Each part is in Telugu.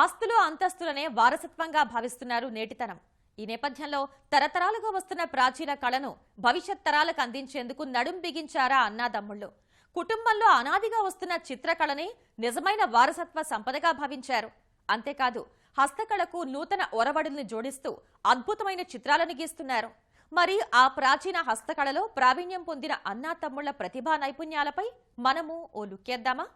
ఆస్తులు అంతస్తులనే వారసత్వంగా భావిస్తున్నారు నేటితరం ఈ నేపథ్యంలో తరతరాలుగా వస్తున్న ప్రాచీన కళను భవిష్యత్ తరాలకు అందించేందుకు నడుం బిగించారా అన్నాదమ్ముళ్ళు. కుటుంబంలో అనాదిగా వస్తున్న చిత్రకళని నిజమైన వారసత్వ సంపదగా భావించారు. అంతేకాదు హస్తకళకు నూతన ఒరవడుల్ని జోడిస్తూ అద్భుతమైన చిత్రాలను గీస్తున్నారు. మరి ఆ ప్రాచీన హస్తకళలో ప్రావీణ్యం పొందిన అన్నా తమ్ముళ్ళ ప్రతిభా నైపుణ్యాలపై మనము ఓ లుక్కేద్దామా?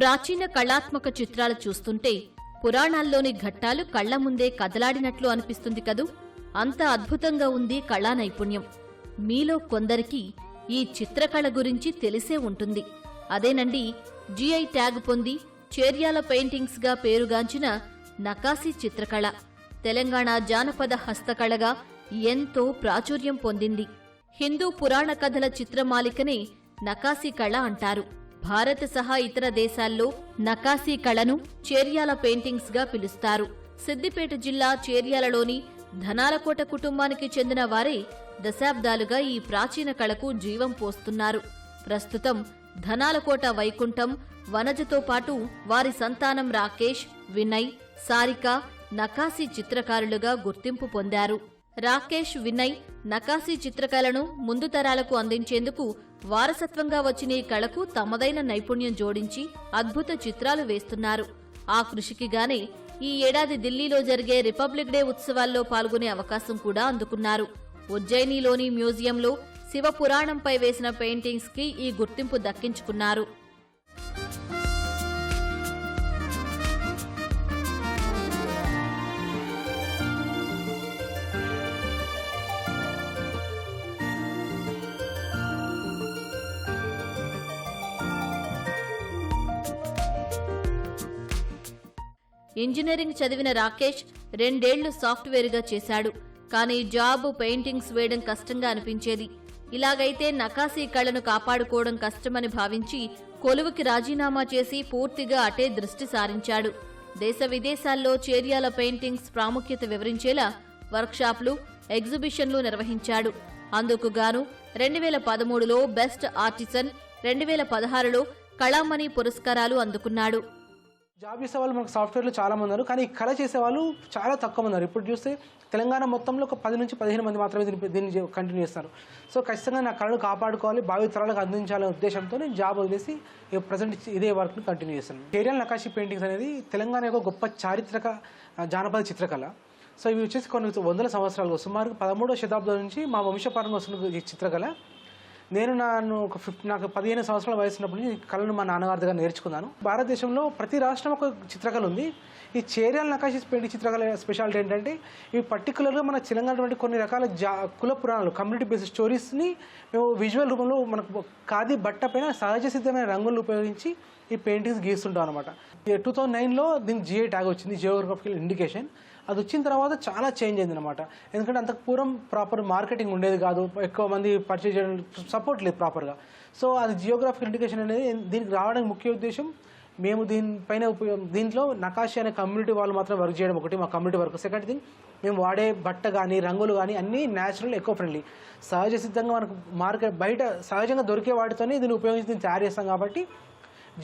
ప్రాచీన కళాత్మక చిత్రాలు చూస్తుంటే పురాణాల్లోని ఘట్టాలు కళ్ళ ముందే కదలాడినట్లు అనిపిస్తుంది కదూ? అంత అద్భుతంగా ఉంది కళా నైపుణ్యం మీలో కొందరికి ఈ చిత్రకళ గురించి తెలిసే ఉంటుంది. అదేనండి జిఐ ట్యాగ్ పొంది చేర్యాల పెయింటింగ్స్గా పేరుగాంచిన నకాసి చిత్రకళ. తెలంగాణ జానపద హస్తకళగా ఎంతో ప్రాచుర్యం పొందింది. హిందూ పురాణ కథల చిత్రమాలికనే నకాసి కళ అంటారు. భారత్ సహా ఇతర దేశాల్లో నకాసీ కళను చేర్యాల పెయింటింగ్స్గా పిలుస్తారు. సిద్దిపేట జిల్లా చేర్యాలలోని ధనాలకోట కుటుంబానికి చెందిన వారే దశాబ్దాలుగా ఈ ప్రాచీన కళకు జీవం పోస్తున్నారు. ప్రస్తుతం ధనాలకోట వైకుంఠం వనజతో పాటు వారి సంతానం రాకేష్ వినయ్ సారిక నకాసీ చిత్రకారులుగా గుర్తింపు పొందారు. రాకేష్ వినయ్ నకాసీ చిత్రకళను ముందు తరాలకు అందించేందుకు వారసత్వంగా వచ్చిన ఈ కళకు తమదైన నైపుణ్యం జోడించి అద్భుత చిత్రాలు వేస్తున్నారు. ఆ కృషికి గానే ఈ ఏడాది ఢిల్లీలో జరిగే రిపబ్లిక్ డే ఉత్సవాల్లో పాల్గొనే అవకాశం కూడా అందుకున్నారు. ఉజ్జయినిలోని మ్యూజియంలో శివ పురాణంపై వేసిన పెయింటింగ్స్కి ఈ గుర్తింపు దక్కించుకున్నారు. ఇంజనీరింగ్ చదివిన రాకేష్ రెండేళ్ళు సాఫ్ట్వేర్గా చేశాడు. కానీ జాబ్ పెయింటింగ్స్ వేయడం కష్టంగా అనిపించేది. ఇలాగైతే నకాసీ కళను కాపాడుకోవడం కష్టమని భావించి కొలువుకి రాజీనామా చేసి పూర్తిగా అటే దృష్టి సారించాడు. దేశ విదేశాల్లో చేర్యాల పెయింటింగ్స్ ప్రాముఖ్యత వివరించేలా వర్క్షాప్లు ఎగ్జిబిషన్లు నిర్వహించాడు. అందుకు గాను రెండు వేల పదమూడులో బెస్ట్ ఆర్టిసన్ రెండు వేల పదహారులో కళామణి పురస్కారాలు అందుకున్నాడు. జాబ్ చేసే వాళ్ళు మనకు సాఫ్ట్వేర్లో చాలా మంది ఉన్నారు. కానీ ఈ కళ చేసే వాళ్ళు చాలా తక్కువ ఉన్నారు. ఇప్పుడు చూస్తే తెలంగాణ మొత్తంలో ఒక పది నుంచి పదిహేను మంది మాత్రమే దీన్ని దీన్ని కంటిన్యూ చేస్తారు. సో ఖచ్చితంగా నా కళను కాపాడుకోవాలి భావితరాలకు అందించాలనే ఉద్దేశంతో నేను జాబ్ వదిలేసి ప్రజెంట్ ఇదే వర్క్ని కంటిన్యూ చేస్తాను కేరియల్ నకాశీ పెయింటింగ్స్ అనేది తెలంగాణ యొక్క గొప్ప చారిత్రక జానపద చిత్రకళ. సో ఇవి వచ్చేసి కొన్ని వందల సంవత్సరాలు సుమారు పదమూడవ శతాబ్దం నుంచి మా వంశపారంగా వస్తున్న ఈ చిత్రకళ. నేను నన్ను ఒక ఫిఫ్టీ నాకు పదిహేను సంవత్సరాల వయసు ఉన్నప్పుడు కళను మా నాన్నగారి దగ్గర నేర్చుకున్నాను. భారతదేశంలో ప్రతి రాష్ట్రం ఒక చిత్రకళ ఉంది. ఈ చేరియాల నకాశి పెయింటింగ్ చిత్రకళ స్పెషాలిటీ ఏంటంటే ఇవి పర్టికులర్గా మన తెలంగాణ కొన్ని రకాల జా కుల పురాణాలు కమ్యూనిటీ బేస్డ్ స్టోరీస్ని మేము విజువల్ రూపంలో మనకు ఖాదీ బట్ట పైన సహజ సిద్ధమైన రంగులు ఉపయోగించి ఈ పెయింటింగ్స్ గీస్తుంటాం అనమాట టూ థౌజండ్ నైన్లో దీనికి జిఐ ట్యాగ్ వచ్చింది జియోగ్రఫికల్ ఇండికేషన్. అది వచ్చిన తర్వాత చాలా చేంజ్ అయింది అనమాట ఎందుకంటే అంతకు పూర్వం ప్రాపర్ మార్కెటింగ్ ఉండేది కాదు. ఎక్కువ మంది పర్చేజ్ చేయడం సపోర్ట్ లేదు ప్రాపర్గా సో అది జియోగ్రాఫిక్ ఇండికేషన్ అనేది దీనికి రావడానికి ముఖ్య ఉద్దేశం మేము దీనిపైన ఉపయోగం దీంట్లో నకాశి అనే కమ్యూనిటీ వాళ్ళు మాత్రం వర్క్ చేయడం ఒకటి మా కమ్యూనిటీ వర్క్ సెకండ్ థింగ్ మేము వాడే బట్ట కానీ రంగులు కానీ అన్నీ న్యాచురల్ ఎకో ఫ్రెండ్లీ సహజ సిద్ధంగా మనకు మార్కెట్ బయట సహజంగా దొరికే వాటితోనే దీన్ని ఉపయోగించి దీన్ని తయారు చేస్తాం కాబట్టి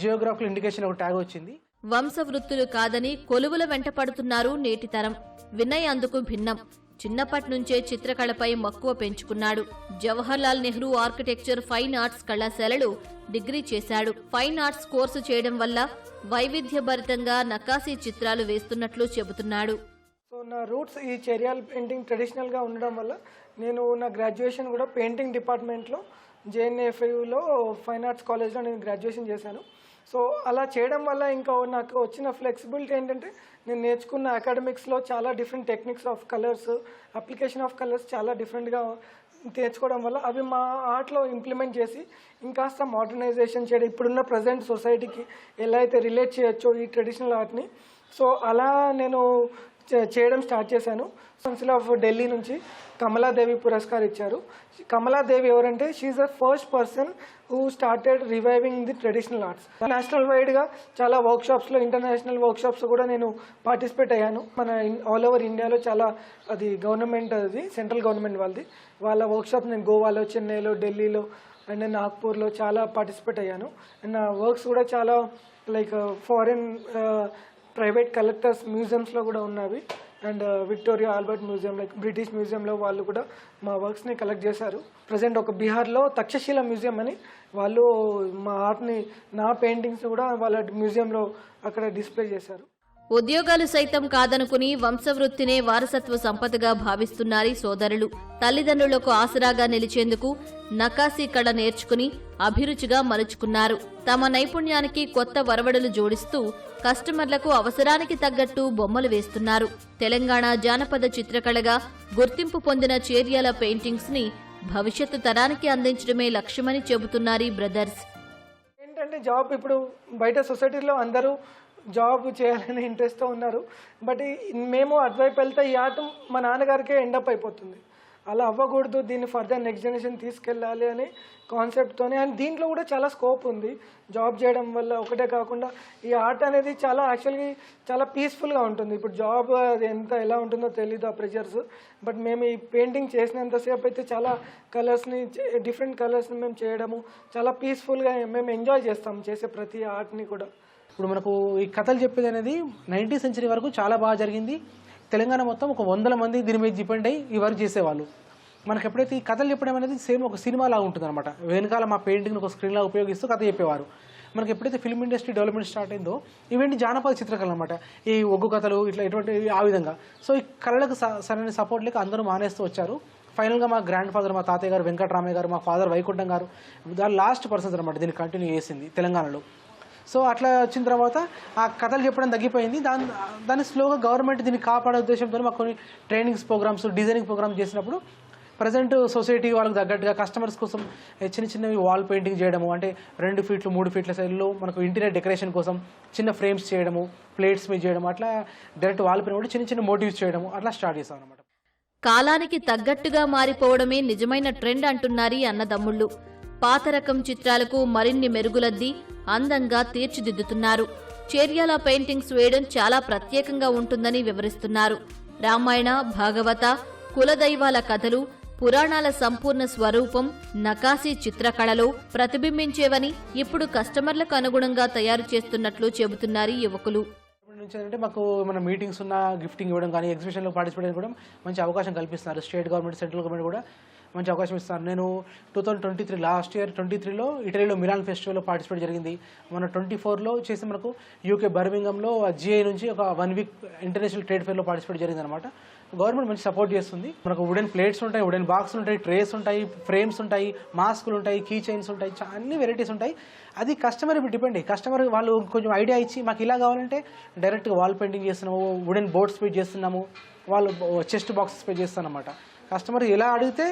జియోగ్రాఫికల్ ఇండికేషన్ ఒక ట్యాగ్ వచ్చింది. వంశవృత్తులు కాదని కొలువుల వెంట పడుతున్నారు నేటి తరం. వినయ్ అందుకు భిన్నం. చిన్నప్పటి నుంచే చిత్రకళపై మక్కువ పెంచుకున్నాడు. Jawaharlal Nehru architecture fine arts కళాశాలలో డిగ్రీ చేశాడు. ఫైన్ ఆర్ట్స్ కోర్సు చేయడం వల్ల వైవిధ్యభరితంగా నకాసీ చిత్రాలు వేస్తున్నట్లు చెబుతున్నాడు. సో నా రూట్స్ ఈ చెరియాల్ పెయింటింగ్ ట్రెడిషనల్గా ఉండడం వల్ల నేను నా గ్రాడ్యుయేషన్ కూడా పెయింటింగ్ డిపార్ట్మెంట్లో జేఎన్ఎఫ్యూలో ఫైన్ ఆర్ట్స్ కాలేజ్లో నేను గ్రాడ్యుయేషన్ చేశాను. సో అలా చేయడం వల్ల ఇంకా నాకు వచ్చిన ఫ్లెక్సిబిలిటీ ఏంటంటే నేను నేర్చుకున్న అకాడమిక్స్లో చాలా different techniques of colours application of colours చాలా డిఫరెంట్గా నేర్చుకోవడం వల్ల అవి మా ఆర్ట్లో ఇంప్లిమెంట్ చేసి ఇంకాస్త మోడర్నైజేషన్ చేయడం ఇప్పుడున్న ప్రజెంట్ సొసైటీకి ఎలా అయితే రిలేట్ చేయొచ్చో ఈ ట్రెడిషనల్ ఆర్ట్ని సో అలా నేను చేయడం స్టార్ట్ చేశాను. కౌన్సిల్ ఆఫ్ ఢిల్లీ నుంచి కమలాదేవి పురస్కార్ ఇచ్చారు. కమలాదేవి ఎవరంటే she the first person who started reviving the traditional arts national వైడ్గా చాలా వర్క్షాప్స్లో ఇంటర్నేషనల్ వర్క్షాప్స్ కూడా నేను పార్టిసిపేట్ అయ్యాను. మన ఆల్ ఓవర్ ఇండియాలో చాలా అది గవర్నమెంట్ అది సెంట్రల్ గవర్నమెంట్ వాళ్ళది. వాళ్ళ వర్క్షాప్ నేను గోవాలో చెన్నైలో ఢిల్లీలో అండ్ నాగ్పూర్లో చాలా పార్టిసిపేట్ అయ్యాను. అండ్ నా వర్క్స్ కూడా చాలా like foreign uh, private collectors మ్యూజియంస్లో కూడా ఉన్నవి. And uh, Victoria Albert museum like British మ్యూజియంలో వాళ్ళు కూడా మా వర్క్స్ని కలెక్ట్ చేశారు. ప్రజెంట్ ఒక బీహార్లో తక్షశిల మ్యూజియం అని వాళ్ళు మా ఆర్ట్ని నా పెయింటింగ్స్ కూడా వాళ్ళ మ్యూజియంలో అక్కడ డిస్ప్లే చేశారు. ఉద్యోగాలు సైతం కాదనుకుని వంశవృత్తినే వారసత్వ సంపదగా భావిస్తున్నారీ సోదరులు. తల్లిదండ్రులకు ఆసరాగా నిలిచేందుకు నకాసి కళ నేర్చుకుని అభిరుచిగా మలుచుకున్నారు. తమ నైపుణ్యానికి కొత్త వరవడులు జోడిస్తూ కస్టమర్లకు అవసరానికి తగ్గట్టు బొమ్మలు వేస్తున్నారు. తెలంగాణ జానపద చిత్రకళగా గుర్తింపు పొందిన చేర్యాల పెయింటింగ్స్ని భవిష్యత్తు తరానికి అందించడమే లక్ష్యమని చెబుతున్నారీ బ్రదర్స్. ఏంటంటే జాబ్ ఇప్పుడు బయట సొసైటీలో అందరూ జాబ్ చేయాలని ఇంట్రెస్ట్తో ఉన్నారు. బట్ మేము అటువైపు వెళ్తే ఈ ఆట మా నాన్నగారికే ఎండప్ అయిపోతుంది. అలా అవ్వకూడదు దీన్ని ఫర్దర్ నెక్స్ట్ జనరేషన్ తీసుకెళ్ళాలి అనే కాన్సెప్ట్తోనే అండ్ దీంట్లో కూడా చాలా స్కోప్ ఉంది. జాబ్ చేయడం వల్ల ఒకటే కాకుండా ఈ ఆర్ట్ అనేది చాలా యాక్చువల్గా చాలా పీస్ఫుల్గా ఉంటుంది. ఇప్పుడు జాబ్ అది ఎంత ఎలా ఉంటుందో తెలీదు ఆ ప్రెషర్స్ బట్ మేము ఈ పెయింటింగ్ చేసినంతసేపు అయితే చాలా కలర్స్ని డిఫరెంట్ కలర్స్ని మేము చేయడము చాలా పీస్ఫుల్గా మేము ఎంజాయ్ చేస్తాం చేసే ప్రతి ఆర్ట్ని కూడా. ఇప్పుడు మనకు ఈ కథలు చెప్పేది అనేది నైన్టీ సెంచరీ వరకు చాలా బాగా జరిగింది. తెలంగాణ మొత్తం ఒక వందల మంది దీని మీద డిపెండ్ అయ్యి ఈ వర్క్ చేసేవాళ్ళు. మనకు ఎప్పుడైతే ఈ కథలు చెప్పడం అనేది సేమ్ ఒక సినిమా లాగా ఉంటుంది అనమాట వెనకాల మా పెయింటింగ్ ఒక స్క్రీన్లా ఉపయోగిస్తూ కథ చెప్పేవారు. మనకి ఎప్పుడైతే ఫిల్మ్ ఇండస్ట్రీ డెవలప్మెంట్ స్టార్ట్ అయిందో ఇవేంటి జానపద చిత్రకళ అనమాట ఈ ఒగ్గు కథలు ఇట్లా ఇటువంటి ఆ విధంగా. సో ఈ కళలకు స- సరైన సపోర్ట్ లేక అందరూ మానేస్తూ వచ్చారు. ఫైనల్గా మా గ్రాండ్ ఫాదర్ మా తాతయ్య గారు వెంకటరామయ్య గారు మా ఫాదర్ వైకుంఠం గారు దాని లాస్ట్ పర్సన్స్ అనమాట దీన్ని కంటిన్యూ చేసింది తెలంగాణలో. సో అట్లా వచ్చిన తర్వాత ఆ కథలు చెప్పడం తగ్గిపోయింది. దాని దాన్ని స్లోగా గవర్నమెంట్ దీన్ని కాపాడే ఉద్దేశంతో మాకు కొన్ని ట్రైనింగ్స్ ప్రోగ్రామ్స్ డిజైనింగ్ ప్రోగ్రామ్స్ చేసినప్పుడు ప్రజెంట్ సొసైటీ వాళ్ళకి తగ్గట్టుగా కస్టమర్స్ కోసం చిన్న చిన్నవి వాల్ పెయింటింగ్ చేయడము అంటే రెండు ఫీట్లు మూడు ఫీట్ల సైజులో మనకు ఇంటీరియర్ డెకరేషన్ కోసం చిన్న ఫ్రేమ్స్ చేయడము ప్లేట్స్ మీద చేయడం అట్లా డైరెక్ట్ వాల్ పెయింట్ కూడా చిన్న చిన్న మోటివ్స్ చేయడము అట్లా స్టార్ట్ చేస్తాం అనమాట కాలానికి తగ్గట్టుగా మారిపోవడమే నిజమైన ట్రెండ్ అంటున్నారీ అన్నదమ్ముళ్ళు. పాత రకం చిత్రాలకు మరిన్ని మెరుగులద్ది అందంగా తీర్చిదిద్దుతున్నారు. చేర్యాల పెయింటింగ్స్ వేయడం చాలా ప్రత్యేకంగా ఉంటుందని వివరిస్తున్నారు. రామాయణ భాగవత కులదైవాల కథలు పురాణాల సంపూర్ణ స్వరూపం నకాసీ చిత్రకళలో ప్రతిబింబించేవని ఇప్పుడు కస్టమర్లకు అనుగుణంగా తయారు చేస్తున్నట్లు చెబుతున్నారు యువకులు. నుంచి మాకు మన మీటింగ్స్ ఉన్న గిఫ్టింగ్ ఇవ్వడం కానీ ఎగ్జిబిషన్లో పార్టిసిపేట్ కూడా మంచి అవకాశం కల్పిస్తున్నారు. స్టేట్ గవర్నమెంట్ సెంట్రల్ గవర్నమెంట్ కూడా మంచి అవకాశం ఇస్తాను. నేను two thousand twenty three last year twenty త్రీలో ఇటలీలో మిలాన్ ఫెస్టివల్లో పార్టిసిపేట్ జరిగింది. మన ట్వంటీ ఫోర్లో చేసి మనకు యూకే బర్మింగంలో జిఐ నుంచి ఒక వన్ వీక్ ఇంటర్నేషనల్ ట్రేడ్ ఫేర్లో పార్టిసిపేట్ జరిగింది అనమాట గవర్నమెంట్ మంచి సపోర్ట్ చేస్తుంది. మనకు వుడెన్ ప్లేట్స్ ఉంటాయి వుడెన్ బాక్స్ ఉంటాయి ట్రేస్ ఉంటాయి ఫ్రేమ్స్ ఉంటాయి మాస్కులు ఉంటాయి కీ చైన్స్ ఉంటాయి అన్ని వెరైటీస్ ఉంటాయి. అది కస్టమర్ ఇప్పుడు డిపెండ్ కస్టమర్ వాళ్ళు కొంచెం ఐడియా ఇచ్చి మాకు ఇలా కావాలంటే డైరెక్ట్గా వాల్ పెయింటింగ్ చేస్తున్నాము వుడెన్ బోర్డ్స్ పే చేస్తున్నాము వాళ్ళు చెస్ట్ బాక్సెస్ పే చేస్తానమాట కస్టమర్ ఎలా అడిగితే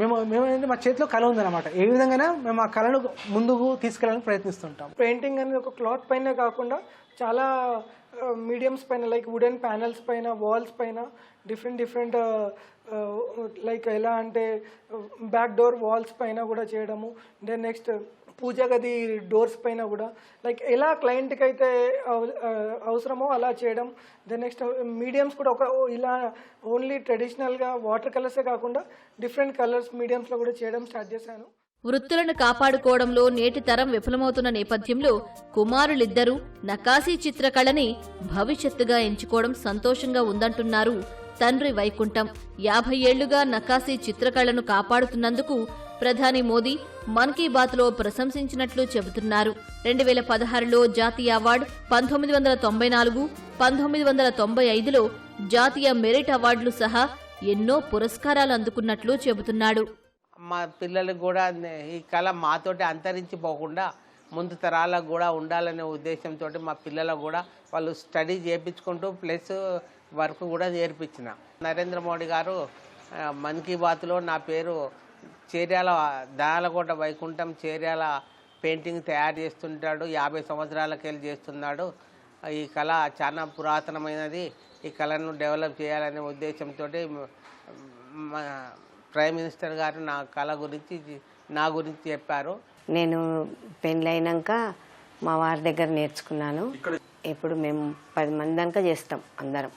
మేము మేము మా చేతిలో కళ ఉందన్నమాట. ఏ విధంగా మేము ఆ కళను ముందుకు తీసుకెళ్ళడానికి ప్రయత్నిస్తుంటాం. పెయింటింగ్ అనేది ఒక క్లాత్ పైన కాకుండా చాలా మీడియంస్ పైన లైక్ వుడెన్ ప్యానల్స్ పైన వాల్స్ పైన డిఫరెంట్ డిఫరెంట్ లైక్ ఎలా అంటే బ్యాక్ డోర్ వాల్స్ పైన కూడా చేయడము. దెన్ నెక్స్ట్ పూజ గది డోర్స్ పైన కూడా. లైక్ ఎలా క్లయింట్కి అయితే అవసరమో అలా చేయడం. దెన్ నెక్స్ట్ మీడియంస్ కూడా ఒక ఇలా ఓన్లీ ట్రెడిషనల్గా వాటర్ కలర్సే కాకుండా డిఫరెంట్ కలర్స్ మీడియంస్లో కూడా చేయడం స్టార్ట్ చేశాను. వృత్తులను కాపాడుకోవడంలో నేటి తరం విఫలమవుతున్న నేపథ్యంలో కుమారులిద్దరూ నకాసీ చిత్రకళని భవిష్యత్తుగా ఎంచుకోవడం సంతోషంగా ఉందంటున్నారు తండ్రి వైకుంఠం. యాభై ఏళ్ళుగా నకాసీ చిత్రకళను కాపాడుతున్నందుకు ప్రధాని మోదీ మన్ కీ బాత్లో ప్రశంసించినట్లు చెబుతున్నారు. రెండు వేల పదహారులో జాతీయ అవార్డు పంతొమ్మిది వందల తొంభై నాలుగు పంతొమ్మిది వందల తొంభై ఐదులో జాతీయ మెరిట్ అవార్డులు సహా ఎన్నో పురస్కారాలు అందుకున్నట్లు చెబుతున్నాడు. మా పిల్లలకు కూడా ఈ కళ మాతోటి అంతరించిపోకుండా ముందు తరాలకు కూడా ఉండాలనే ఉద్దేశంతో మా పిల్లలకు కూడా వాళ్ళు స్టడీ చేయించుకుంటూ ప్లస్ వర్క్ కూడా నేర్పించిన. నరేంద్ర మోడీ గారు మన్ కీ బాత్లో నా పేరు చేర్యాల దాలకోట వైకుంఠం చేర్యాల పెయింటింగ్ తయారు చేస్తుంటాడు. యాభై సంవత్సరాలకెళ్ళి చేస్తున్నాడు. ఈ కళ చాలా పురాతనమైనది. ఈ కళను డెవలప్ చేయాలనే ఉద్దేశంతో మా ప్రైమ్ మినిస్టర్ గారు నా కళ గురించి నా గురించి చెప్పారు. నేను పెళ్ళైనాక మా వారి దగ్గర నేర్చుకున్నాను. ఇప్పుడు మేము పది మంది దాకా చేస్తాం అందరం.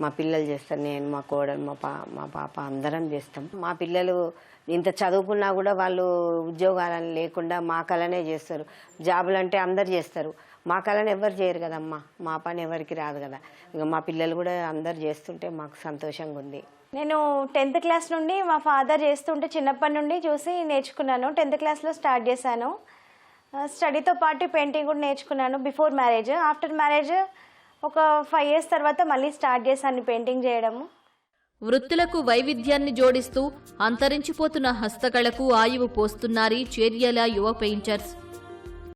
మా పిల్లలు చేస్తారు నేను మా కోడలు మా పా మా పాప అందరం చేస్తాం. మా పిల్లలు ఇంత చదువుకున్నా కూడా వాళ్ళు ఉద్యోగాలను లేకుండా మా కళనే చేస్తారు. జాబులు అంటే అందరు చేస్తారు. మా కళను ఎవరు చేయరు కదమ్మా. మా పని ఎవరికి రాదు కదా. ఇంకా మా పిల్లలు కూడా అందరు చేస్తుంటే మాకు సంతోషంగా ఉంది. నేను టెన్త్ క్లాస్ నుండి మా ఫాదర్ చేస్తుంటే చిన్నప్పటి నుండి చూసి నేర్చుకున్నాను. టెన్త్ క్లాస్లో స్టార్ట్ చేశాను. స్టడీతో పాటు పెయింటింగ్ కూడా నేర్చుకున్నాను బిఫోర్ మ్యారేజ్. ఆఫ్టర్ మ్యారేజ్ ఒక ఫైవ్ ఇయర్స్ తర్వాత మళ్ళీ స్టార్ట్ చేశాను పెయింటింగ్ చేయడము. వృత్తులకు వైవిధ్యాన్ని జోడిస్తూ అంతరించిపోతున్న హస్తకళకు ఆయువు పోస్తున్నారీ చేర్యల యువ పెయింటర్స్